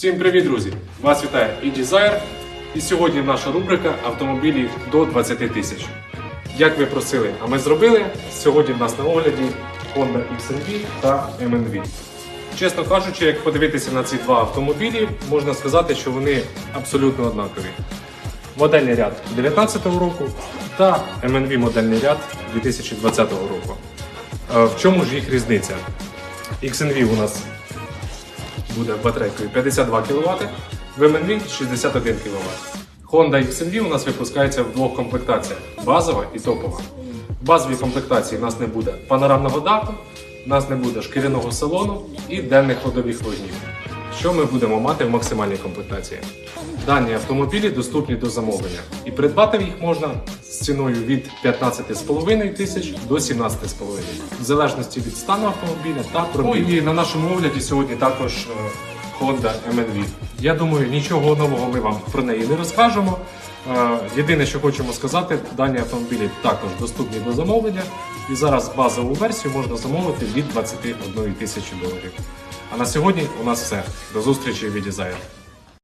Всім привіт, друзі! Вас вітає e-Desire. І сьогодні наша рубрика автомобілі до 20 тисяч. Як ви просили, а ми зробили. Сьогодні в нас на огляді Honda XNV та MNV. Чесно кажучи, як подивитися на ці два автомобілі, можна сказати, що вони абсолютно однакові. Модельний ряд 2019 року та MNV модельний ряд 2020 року. Е, В чому ж їх різниця? XNV у нас буде батарейкою 52 кВт, в MNV 61 кВт. Honda XNV у нас випускається в двох комплектаціях: базова і топова. В базовій комплектації у нас не буде панорамного даху, у нас не буде шкіряного салону і денних ходових вогнів. Що ми будемо мати в максимальній комплектації? Дані автомобілі доступні до замовлення, і придбати їх можна з ціною від 15,5 тисяч до 17,5, в залежності від стану автомобіля та пробігу. Ну і на нашому огляді сьогодні також е, Honda MNV. Я думаю, нічого нового ми вам про неї не розкажемо. Е, Єдине, що хочемо сказати, дані автомобілі також доступні до замовлення. І зараз базову версію можна замовити від 21 тисячі доларів. А на сьогодні у нас все. До зустрічі в Desire.